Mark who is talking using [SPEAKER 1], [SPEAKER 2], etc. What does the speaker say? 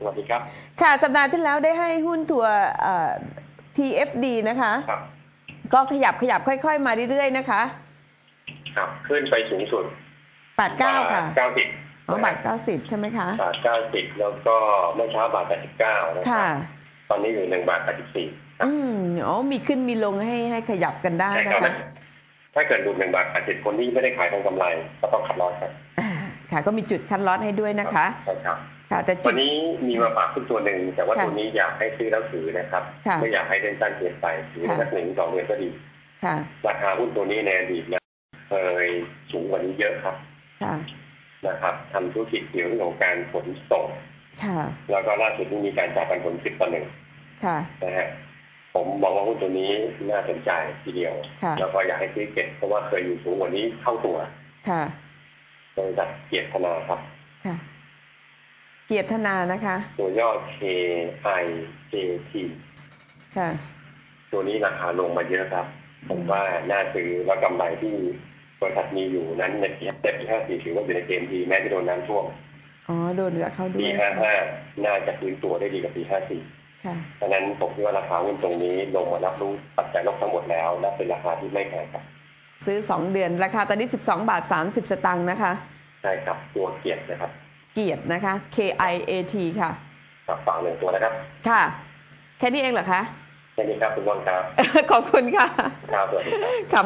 [SPEAKER 1] สวัสดีครับ
[SPEAKER 2] ค่ะสัปดาห์ที่แล้วได้ให้หุ้นตัวเอ่อ TFD นะคะ
[SPEAKER 1] ครับ
[SPEAKER 2] ก็ขยับขยับค่อย ๆ มาเรื่อยๆนะคะ
[SPEAKER 1] ครับ ขึ้นไปสูงสุด
[SPEAKER 2] บาทเก้าค่ะ
[SPEAKER 1] เก้าสิบ
[SPEAKER 2] อ๋อบาทเก้าสิบใช่ไหมคะ
[SPEAKER 1] บาทเก้าสิบแล้วก็เมื่อเช้าบาทแปดสิบเก้านะค
[SPEAKER 2] ค่ะ
[SPEAKER 1] รับตอนนี้อยู่หนึ่งบาทแปดสิบสี่
[SPEAKER 2] อืมอ๋อมีขึ้นมีลงให้ให้ขยับกันได้
[SPEAKER 1] ใช่
[SPEAKER 2] นะครับคะ
[SPEAKER 1] ถ้าเกิดดูหนึ่งบาทแปดสิบคนที่ไม่ได้ขายทางกำไร ก็ต้องขัดลอสครับ
[SPEAKER 2] อ่า ค่ะ ก็มีจุดคัดลอตให้ด้วยนะคะ
[SPEAKER 1] ใช่ครับ
[SPEAKER 2] ค่ะแต่จุ
[SPEAKER 1] วั
[SPEAKER 2] ด
[SPEAKER 1] นนี้มีมาฝากขึ้นตัวหนึ่งแต่ว่า
[SPEAKER 2] ค่ะ
[SPEAKER 1] ตัวนี้อยากให้ซื้อแล้วถือนะครับ
[SPEAKER 2] ค่ะ
[SPEAKER 1] ไม่อยากให้เล่นสั้นเกินไปถือ
[SPEAKER 2] ค่ะ
[SPEAKER 1] สักหนึ่งสองเดือนก็ดี
[SPEAKER 2] ค่ะ
[SPEAKER 1] ราคาหุ้นตัวนี้ในอดีตนะเคยสูงกว่านี้เยอะครับ
[SPEAKER 2] ค่ะ
[SPEAKER 1] นะครับทำธุรกิจเกี่ยวกับเรื่องของการขนส่ง
[SPEAKER 2] ค่ะ
[SPEAKER 1] แล้วก็ล่าสุดที่มีการจ่ายปันผลสิบต่อหนึ่ง
[SPEAKER 2] ค่ะ
[SPEAKER 1] นะฮะผมมองว่าหุ้นตัวนี้น่าสนใจทีเดียว
[SPEAKER 2] ค่ะ
[SPEAKER 1] แล้วก็อยากให้ซื้อเก็บเพราะว่าเคยอยู่สูงกว่านี้เท่าตัว
[SPEAKER 2] ค่ะ
[SPEAKER 1] บริษัทเกียรติธนาครับ
[SPEAKER 2] ค่ะ เกียรติธนานะคะ
[SPEAKER 1] ตัวย่อ K I J T
[SPEAKER 2] ค่ะ
[SPEAKER 1] ตัวนี้ราคาลงมาเยอะครับ ผมว่าน่าซื้อแล้วกำไรที่บริษัทมีอยู่นั้นในปีเจ็ดปีห้าสี่ถือว่าอยู่ในเกณฑ์ดีแม้จะโดนน้ำท่วม
[SPEAKER 2] อ๋อโดนเหลือเขาด้ว
[SPEAKER 1] ปี
[SPEAKER 2] ย
[SPEAKER 1] ห้าห้าน่าจะฟื้นตัวได้ดีกว่าปีห้าสี่
[SPEAKER 2] ค่ะ
[SPEAKER 1] เพราะฉะนั้นผมคิดว่าราคาหุ้นตรงนี้ลงมารับรู้ปัจจัยลบทั้งหมดแล้ว และเป็นราคาที่ไม่แพงครับ
[SPEAKER 2] ซื้อสองเดือนราคาตอนนี้ 12 บาท 30 สตางค์นะคะ
[SPEAKER 1] ใช่ครับตัวเกียรตินะครับ
[SPEAKER 2] เกียรตินะคะ K I A T ค่ะ
[SPEAKER 1] ฝากฝั่งหนึ่งตัวนะครับ
[SPEAKER 2] ค่ะ แค่นี้เองเหรอคะ
[SPEAKER 1] แค่นี้ครับคุณบอลครับ
[SPEAKER 2] ขอบคุณค่ะ
[SPEAKER 1] ครับสวัสดีครับ
[SPEAKER 2] ครับ